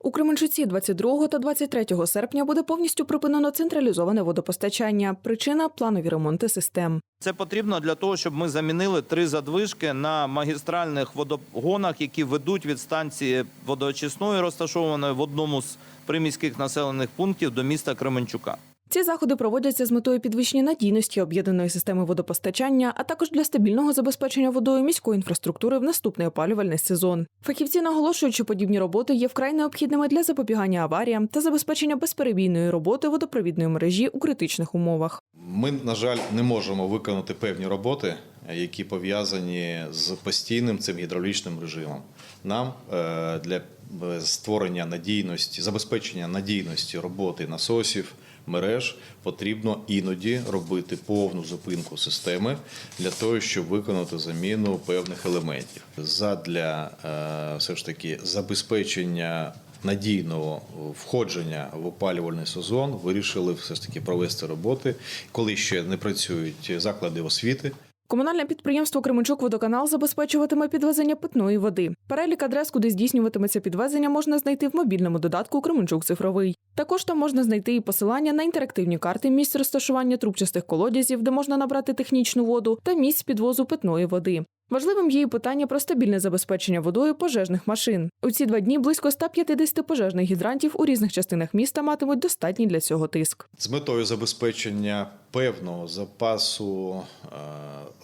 У Кременчуці 22 та 23 серпня буде повністю припинено централізоване водопостачання. Причина планові ремонти систем. Це потрібно для того, щоб ми замінили три задвижки на магістральних водогонах, які ведуть від станції водоочисної, розташованої в одному з приміських населених пунктів до міста Кременчука. Ці заходи проводяться з метою підвищення надійності об'єднаної системи водопостачання, а також для стабільного забезпечення водою міської інфраструктури в наступний опалювальний сезон. Фахівці наголошують, що подібні роботи є вкрай необхідними для запобігання аваріям та забезпечення безперебійної роботи водопровідної мережі у критичних умовах. Ми, на жаль, не можемо виконати певні роботи, які пов'язані з постійним цим гідравлічним режимом. Нам е, для е, створення надійності, забезпечення надійності роботи насосів, мереж потрібно іноді робити повну зупинку системи для того, щоб виконати заміну певних елементів. Задля е, все ж таки забезпечення надійного входження в опалювальний сезон вирішили все ж таки провести роботи, коли ще не працюють заклади освіти. Комунальне підприємство Кременчук Водоканал забезпечуватиме підвезення питної води. Перелік адрес, куди здійснюватиметься підвезення, можна знайти в мобільному додатку Кременчук цифровий. Також там можна знайти і посилання на інтерактивні карти місць розташування трубчастих колодязів, де можна набрати технічну воду, та місць підвозу питної води. Важливим є і питання про стабільне забезпечення водою пожежних машин. У ці два дні близько 150 пожежних гідрантів у різних частинах міста матимуть достатній для цього тиск. З метою забезпечення певного запасу е,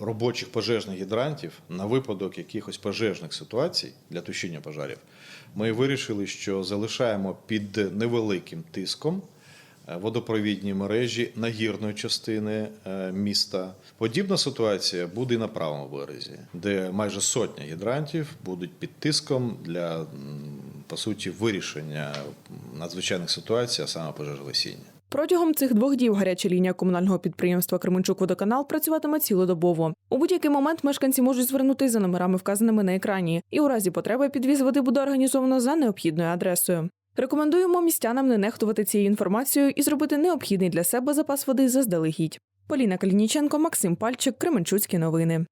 робочих пожежних гідрантів на випадок якихось пожежних ситуацій для тушіння пожарів, ми вирішили, що залишаємо під невеликим тиском водопровідні мережі нагірної частини е, міста. Подібна ситуація буде і на правому березі, де майже сотня гідрантів будуть під тиском для по суті вирішення надзвичайних ситуацій, а саме пожежогасіння. Протягом цих двох діб гаряча лінія комунального підприємства Кременчук Водоканал працюватиме цілодобово. У будь-який момент мешканці можуть звернутися за номерами, вказаними на екрані, і у разі потреби підвіз води буде організовано за необхідною адресою. Рекомендуємо містянам не нехтувати цією інформацією і зробити необхідний для себе запас води заздалегідь. Поліна Калініченко, Максим Пальчик, Кременчуцькі новини.